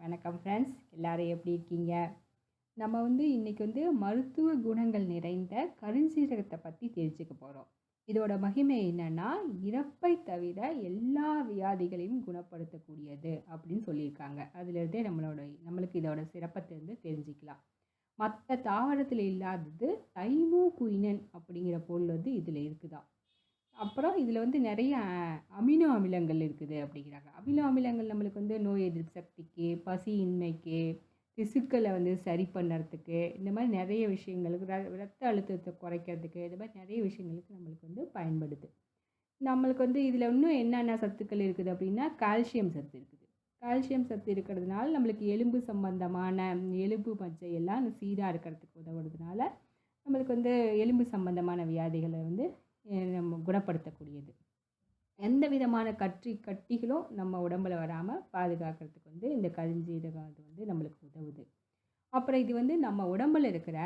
வணக்கம் ஃப்ரெண்ட்ஸ் எல்லாரும் எப்படி இருக்கீங்க? நம்ம வந்து இன்றைக்கி வந்து மருத்துவ குணங்கள் நிறைந்த கருஞ்சீரகத்தை பற்றி தெரிஞ்சுக்க போகிறோம் இதோட மகிமை என்னென்னா இறப்பை தவிர எல்லா வியாதிகளையும் குணப்படுத்தக்கூடியது அப்படின்னு சொல்லியிருக்காங்க. அதுலேருந்தே நம்மளோட நம்மளுக்கு இதோட சிறப்பை தெரிந்து தெரிஞ்சுக்கலாம். மற்ற தாவரத்தில் இல்லாதது தைமோ குயினன் அப்படிங்கிற பொருள் வந்து இதில் இருக்குதான் அப்புறம் இதில் வந்து நிறைய அமினோ அமிலங்கள் இருக்குது அப்படிங்கிறாங்க. அமினோ அமிலங்கள் நம்மளுக்கு வந்து நோய் எதிர்ப்பு சக்திக்கு பசியின்மைக்கு திசுக்களை வந்து சரி பண்ணுறதுக்கு இந்த மாதிரி நிறைய விஷயங்களுக்கு ர ரத்த அழுத்தத்தை குறைக்கிறதுக்கு இந்த மாதிரி நிறைய விஷயங்களுக்கு நம்மளுக்கு வந்து பயன்படுது. நம்மளுக்கு வந்து இதில் இன்னும் என்னென்ன சத்துக்கள் இருக்குது அப்படின்னா கால்சியம் சத்து இருக்குது. கால்சியம் சத்து இருக்கிறதுனால நம்மளுக்கு எலும்பு சம்பந்தமான எலும்பு மஜ்ஜை எல்லாம் சீராக இருக்கிறதுக்கு உதவுறதுனால நம்மளுக்கு வந்து எலும்பு சம்பந்தமான வியாதிகளை வந்து குணப்படுத்தக்கூடியது. எந்த விதமான கற்றி கட்டிகளும் நம்ம உடம்புல வராமல் பாதுகாக்கிறதுக்கு வந்து இந்த கருஞ்சீரகம் அது வந்து நம்மளுக்கு உதவுது. அப்புறம் இது வந்து நம்ம உடம்புல இருக்கிற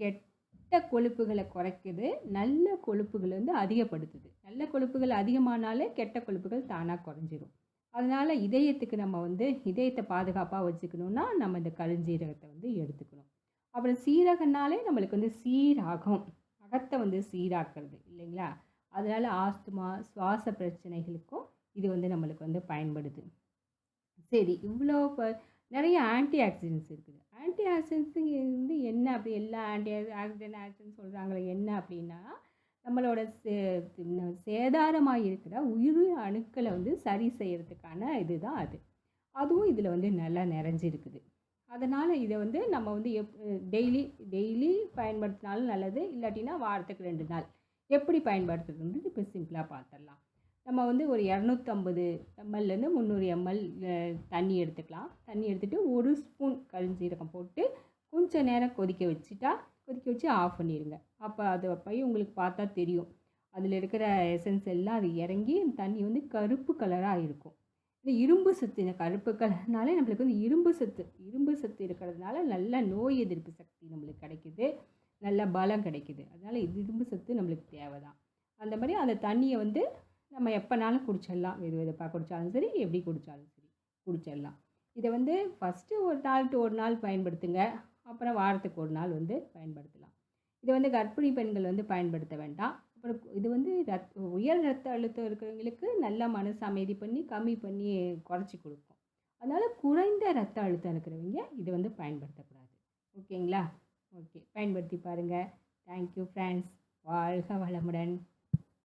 கெட்ட கொழுப்புகளை குறைக்குது நல்ல கொழுப்புகளை வந்து அதிகப்படுத்துது. நல்ல கொழுப்புகள் அதிகமானாலே கெட்ட கொழுப்புகள் தானாக குறைஞ்சிரும். அதனால் இதயத்துக்கு நம்ம வந்து இதயத்தை பாதுகாப்பாக வச்சுக்கணுன்னா நம்ம இந்த கருஞ்சீரகத்தை வந்து எடுத்துக்கணும். அப்புறம் சீரகனாலே நம்மளுக்கு வந்து சீராகும். அகத்தை வந்து சீராக்கிறது இல்லைங்களா? அதனால் ஆஸ்துமா சுவாச பிரச்சனைகளுக்கும் இது வந்து நம்மளுக்கு வந்து பயன்படுது. சரி இவ்வளோ இப்போ நிறைய ஆன்டி ஆக்சிடென்ட்ஸ் இருக்குது. ஆன்டி ஆக்சிடென்ட்ஸுங்க வந்து என்ன அப்படி எல்லா ஆன்டி ஆக்சிடென்ட் ஆக்சிடென்ட் சொல்கிறாங்களே என்ன அப்படின்னா நம்மளோட சே சேதாரமாக இருக்கிற உயிர் அணுக்களை வந்து சரி செய்கிறதுக்கான இதுதான் அது. அதுவும் இதில் வந்து நல்லா நிறைஞ்சிருக்குது. அதனால் இதை வந்து நம்ம வந்து எப் டெய்லி டெய்லி பயன்படுத்தினாலும் நல்லது இல்லாட்டினா வாரத்துக்கு ரெண்டு நாள். எப்படி பயன்படுத்துறது வந்து இப்போ சிம்பிளாக பார்த்துடலாம் நம்ம வந்து ஒரு இரநூத்தம்பது எம்எல்லேருந்து முந்நூறு எம்எல் தண்ணி எடுத்துக்கலாம். தண்ணி எடுத்துகிட்டு ஒரு ஸ்பூன் கருஞ்சீரகம் போட்டு கொஞ்சம் நேரம் கொதிக்க வச்சுட்டா கொதிக்க வச்சு ஆஃப் பண்ணிடுங்க அப்போ அது போய் உங்களுக்கு பார்த்தா தெரியும். அதில் இருக்கிற எசன்ஸ் எல்லாம் அது இறங்கி தண்ணி வந்து கருப்பு கலராக இருக்கும். இந்த இரும்பு சத்து இந்த கருப்பு கலர்னாலே நம்மளுக்கு வந்து இரும்பு சத்து இரும்பு சத்து இருக்கிறதுனால நல்ல நோய் எதிர்ப்பு சக்தி நம்மளுக்கு கிடைக்குது. நல்ல பலம் கிடைக்குது. அதனால் இது இரும்பு சத்து நம்மளுக்கு தேவை தான் அந்த மாதிரி அந்த தண்ணியை வந்து நம்ம எப்போனாலும் குடிச்சிடலாம். வெது வெதுப்பாக குடித்தாலும் சரி எப்படி குடித்தாலும் சரி குடிச்சிடலாம். இதை வந்து ஃபஸ்ட்டு ஒரு நாள் டு ஒரு நாள் பயன்படுத்துங்க. அப்புறம் வாரத்துக்கு ஒரு நாள் வந்து பயன்படுத்தலாம். இதை வந்து கர்ப்பிணி பெண்கள் வந்து பயன்படுத்த வேண்டாம். இது வந்து ரத் உயர் ரத்த அழுத்தம் இருக்கிறவங்களுக்கு நல்லா மனசு அமைதி பண்ணி கம்மி பண்ணி குறைச்சி கொடுக்கும். அதனால் குறைந்த ரத்த அழுத்தம் இருக்கிறவங்க இதை வந்து பயன்படுத்தக்கூடாது. ஓகேங்களா? ஓகே பயன்படுத்தி பாருங்கள் தேங்க்யூ ஃப்ரெண்ட்ஸ் வாழ்க வளமுடன்.